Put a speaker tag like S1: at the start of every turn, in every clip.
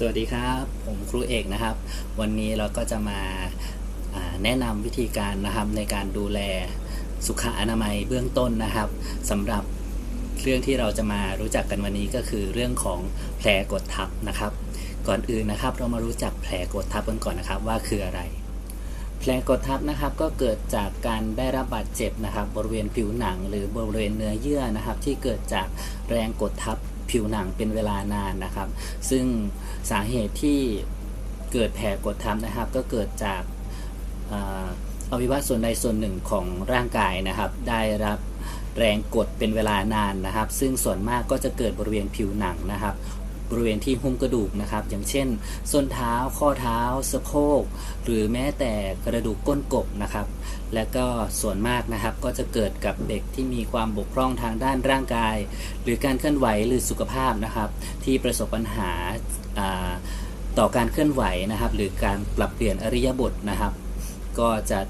S1: สวัสดีครับ ผมครูเอกนะครับ วันนี้เราก็จะมาแนะนำวิธีการนะครับในการดูแลสุขอนามัยเบื้องต้นนะครับสำหรับเรื่องที่เราจะมารู้จักกันวันนี้ก็คือเรื่องของแผลกดทับนะครับ ก่อนอื่นนะครับ เรามารู้จักแผลกดทับกันก่อนนะครับว่าคืออะไร แผลกดทับนะครับก็เกิดจากการได้รับบาดเจ็บนะครับ บริเวณผิวหนัง หรือบริเวณเนื้อเยื่อนะครับ ที่เกิดจากแรงกดทับ ผิวหนังเป็นเวลานานนะครับ ซึ่งสาเหตุที่เกิดแผลกดทับนะครับ ก็เกิดจากอ่าอวัยวะส่วนใดส่วนหนึ่งของร่างกายนะครับ ได้รับแรงกดเป็นเวลานานนะครับ ซึ่งส่วนมากก็จะเกิดบริเวณผิวหนังนะครับ บริเวณที่หุ้มกระดูกนะครับ อย่างเช่น ส้นเท้า ข้อเท้า สะโพก หรือแม้แต่กระดูกก้นกบนะครับ และก็ส่วนมากนะครับก็จะเกิดกับเด็กที่มีความบกพร่องทางด้านร่างกาย หรือการเคลื่อนไหวหรือสุขภาพนะครับ ที่ประสบปัญหาาต่อการเคลื่อนไหวนะครับ หรือการปรับเปลี่ยนอริยบทนะครับ ก็จะ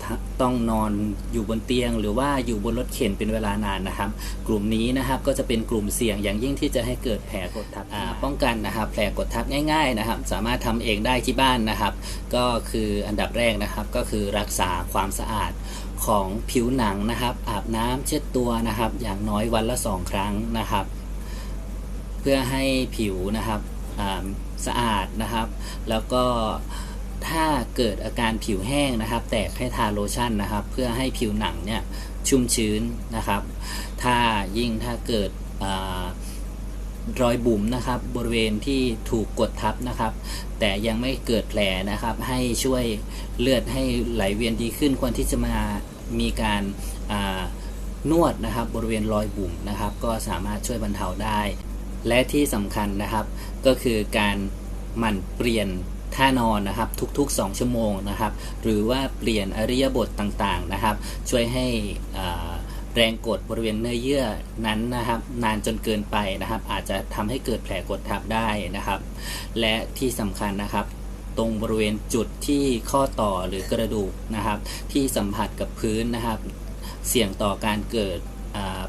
S1: ต้องนอนอยู่บนเตียง หรือว่าอยู่บนรถเข็นเป็นเวลานานนะครับ กลุ่มนี้นะครับก็จะเป็นกลุ่มเสี่ยงอย่างยิ่งที่จะให้เกิดแผลกดทับป้องกันนะครับแผลกดทับง่ายๆนะครับ สามารถทำเองได้ที่บ้านนะครับ ก็คืออันดับแรกนะครับก็คือรักษาความสะอาดของผิวหนังนะครับ อาบน้ำเช็ดตัวนะครับ อย่างน้อยวันละสองครั้งนะครับ เพื่อให้ผิวนะครับสะอาดนะครับ แล้วก็ ถ้าเกิดอาการผิวแห้งนะครับ แตกให้ทาโลชั่นนะครับ เพื่อให้ผิวหนังเนี่ยชุ่มชื้นนะครับ ถ้ายิ่งถ้าเกิดอรอยบุ๋มนะครับ บริเวณที่ถูกกดทับนะครับ แต่ยังไม่เกิดแผลนะครับ ให้ช่วยเลือดให้ไหลเวียนดีขึ้น ควรที่จะมามีการานวดนะครับ บริเวณรอยบุ๋มนะครับ ก็สามารถช่วยบรรเทาได้ และที่สำคัญนะครับ ก็คือการหมั่นเปลี่ยน ท่านอนนะครับทุก ๆ 2 ชั่วโมงนะครับ หรือว่าเปลี่ยนอริยบทต่างๆนะครับ ช่วยให้แรงกดบริเวณเนื้อเยื่อนั้นนะครับ นานจนเกินไปนะครับ อาจจะทำให้เกิดแผลกดทับได้นะครับ และที่สำคัญนะครับ ตรงบริเวณจุดที่ข้อต่อหรือกระดูกนะครับ ที่สัมผัสกับพื้นนะครับ เสี่ยงต่อการเกิด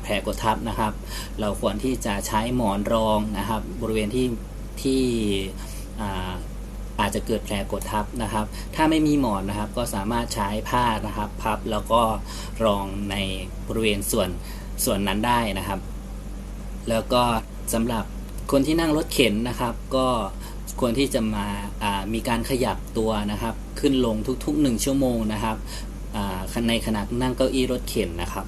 S1: แผลกดทับนะครับ เราควรที่จะใช้หมอนรองนะครับ บริเวณที่ที่ อาจจะเกิดแผลกดทับนะครับ ถ้าไม่มีหมอนนะครับก็สามารถใช้ผ้านะครับพับแล้วก็รองในบริเวณส่วนส่วนนั้นได้นะครับ แล้วก็สำหรับคนที่นั่งรถเข็นนะครับ ก็ควรที่จะมาามีการขยับตัวนะครับ ขึ้นลงทุกๆ 1 ชั่วโมงนะครับในขณะนั่งเก้าอี้รถเข็นนะครับ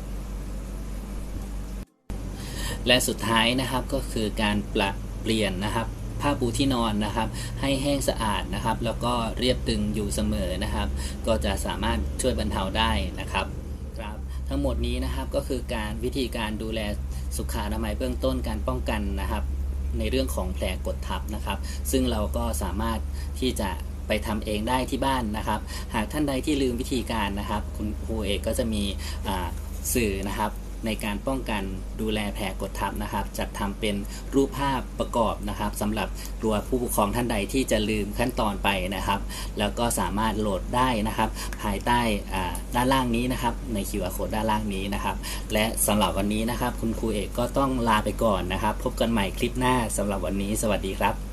S1: และสุดท้ายนะครับก็คือการปรับเปลี่ยนนะครับ ผ้าปูที่นอนนะครับ ให้แห้งสะอาดนะครับ แล้วก็เรียบตึงอยู่เสมอนะครับ ก็จะสามารถช่วยบรรเทาได้นะครับครับ ทั้งหมดนี้นะครับก็คือการวิธีการดูแลสุขอนามัยเบื้องต้นการป้องกันนะครับ ในเรื่องของแผลกดทับนะครับ ซึ่งเราก็สามารถที่จะไปทำเองได้ที่บ้านนะครับ หากท่านใดที่ลืมวิธีการนะครับ คุณครูเอกก็จะมีสื่อนะครับ ในการป้องกันดูแลแผลกดทับนะครับ จัดทำเป็นรูปภาพประกอบนะครับสำหรับตัวผู้ปกครองท่านใดที่จะลืมขั้นตอนไปนะครับ แล้วก็สามารถโหลดได้นะครับ ภายใต้อ่าด้านล่างนี้นะครับ ใน QR code ด้านล่างนี้นะครับ และสำหรับวันนี้นะครับ คุณครูเอกก็ต้องลาไปก่อนนะครับ พบกันใหม่คลิปหน้าสำหรับวันนี้ สวัสดีครับ